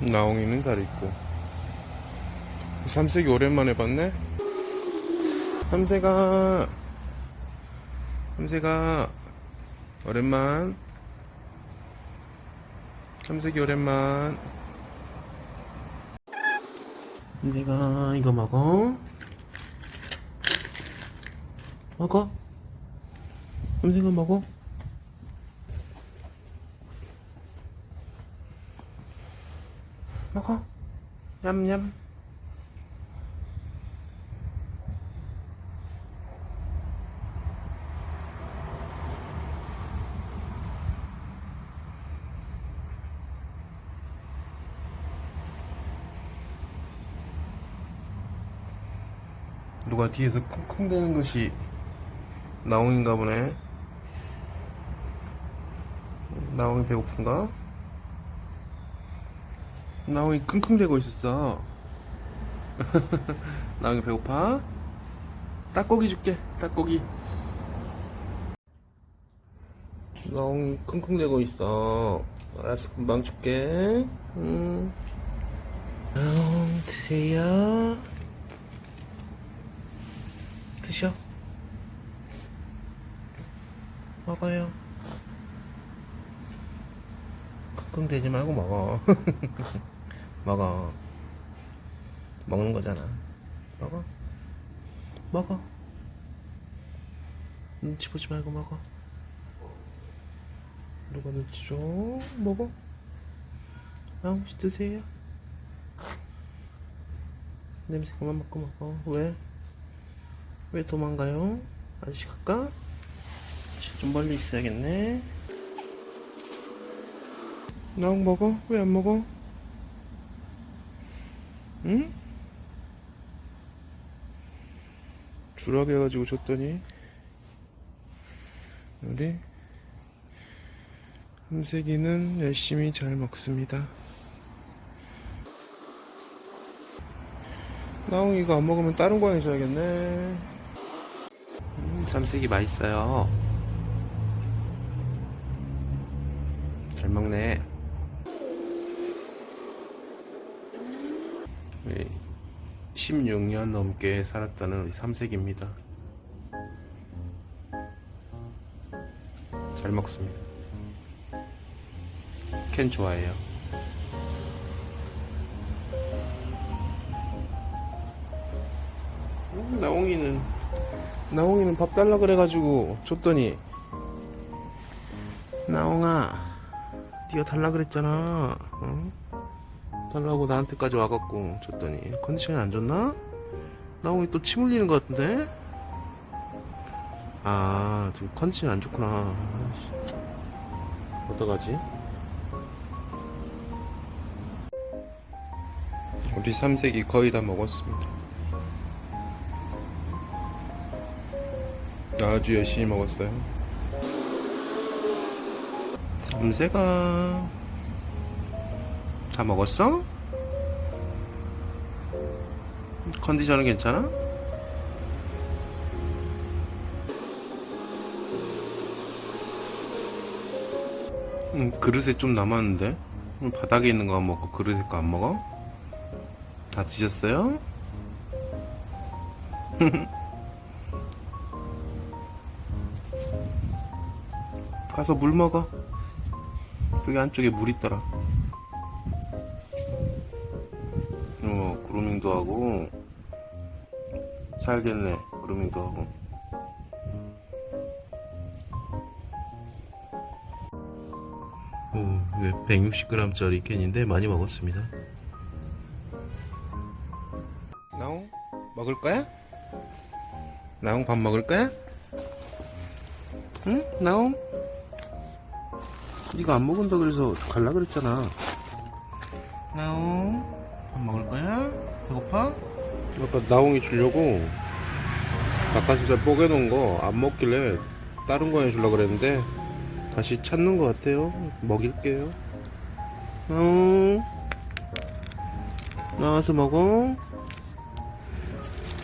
나옹이는 잘 있고. 삼색이 오랜만에 봤네? 삼색아. 삼색아. 오랜만. 삼색이 오랜만. 삼색아 이거 먹어. 먹어. 삼색아 먹어 먹어. 냠냠. 누가 뒤에서 쿵쿵 대는 것이 나옹인가 보네. 나옹이 배고픈가? 나옹이 킁킁대고 있었어. 나옹이 배고파? 딱고기 줄게 딱고기. 나옹이 킁킁대고 있어. 알았어 금방 줄게. 음. 나옹 드세요. 드셔. 먹어요. 끙끙대지 말고 먹어 먹어 먹는 거잖아 먹어 먹어 눈치 보지 말고 먹어 누가 눈치 줘 먹어 아웅씨 드세요 냄새 그만 맡고 먹어 왜? 왜 도망가요? 아저씨 갈까? 좀 멀리 있어야겠네 나옹 먹어? 왜 안 먹어? 응? 주라게 해가지고 줬더니 우리 함색이는 열심히 잘 먹습니다. 나옹 이거 안 먹으면 다른 거 해줘야겠네. 음, 삼색이 맛있어요. 잘 먹네 우리 16년 넘게 살았다는 우리 삼색입니다. 잘 먹습니다. 캔 좋아해요. 음, 나옹이는 나옹이는 밥 달라 그래가지고 줬더니 나옹아 네가 달라 그랬잖아. 어? 달라고 나한테까지 와갖고 줬더니 컨디션이 안 좋나? 나옹이 또 침 흘리는 것 같은데? 아 지금 컨디션이 안 좋구나. 어떡하지? 우리 삼색이 거의 다 먹었습니다 아주 열심히 먹었어요 삼색아 다 먹었어? 컨디션은 괜찮아? 음, 그릇에 좀 남았는데 음, 바닥에 있는 거 안 먹고 그릇에 거 안 먹어? 다 드셨어요? 가서 물 먹어 여기 안쪽에 물 있더라 그루밍도 하고 살겠네 그루밍도 하고 오, 160g짜리 캔인데 많이 먹었습니다 나옹 먹을 거야? 나옹 밥 먹을 거야? 응? 나옹? 네가 안 먹은다 그래서 갈라 그랬잖아 나옹 밥 먹을 거야? 배고파? 아까 나옹이 주려고 닭가슴살 뽀개놓은 거 안 먹길래 다른 거 해주려고 그랬는데 다시 찾는 것 같아요. 먹일게요. 나옹 나와서 먹어?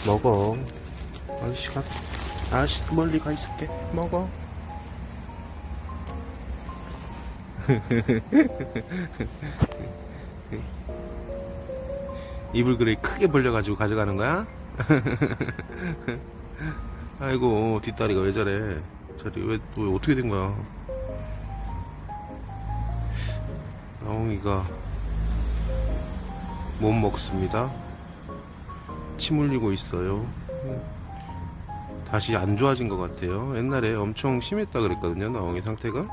먹어. 아저씨가 아저씨 멀리 가 있을게. 먹어 입을 그래 크게 벌려가지고 가져가는 거야? 아이고 뒷다리가 왜 저래? 저리 왜, 왜 어떻게 된 거야? 나옹이가 못 먹습니다. 침 흘리고 있어요. 다시 안 좋아진 것 같아요. 옛날에 엄청 심했다 그랬거든요 나옹이 상태가.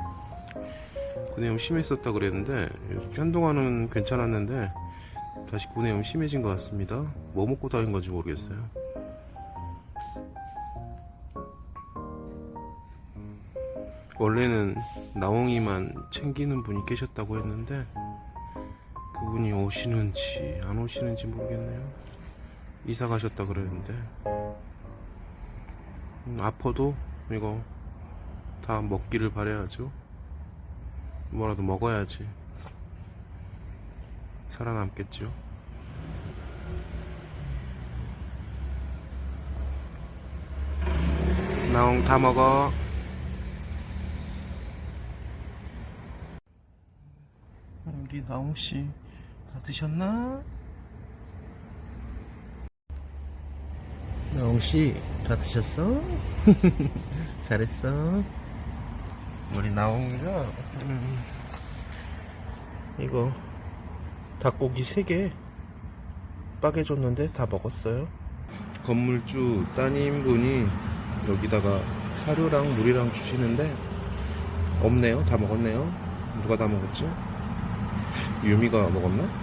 구내염 심했었다 그랬는데 한동안은 괜찮았는데 다시 구내염 심해진 것 같습니다 뭐 먹고 다닌 건지 모르겠어요 원래는 나옹이만 챙기는 분이 계셨다고 했는데 그분이 오시는지 안 오시는지 모르겠네요. 이사 가셨다 그랬는데 음, 아파도 이거 다 먹기를 바래야죠. 뭐라도 먹어야지 살아남겠죠. 나옹 다 먹어. 우리 나옹 씨다 드셨나? 나옹 씨다 드셨어? 잘했어. 우리 나옹이가 음, 이거 닭고기 3개 빠게 줬는데 다 먹었어요. 건물주 따님분이 여기다가 사료랑 물이랑 주시는데 없네요. 다 먹었네요. 누가 다 먹었지? 유미가 먹었나?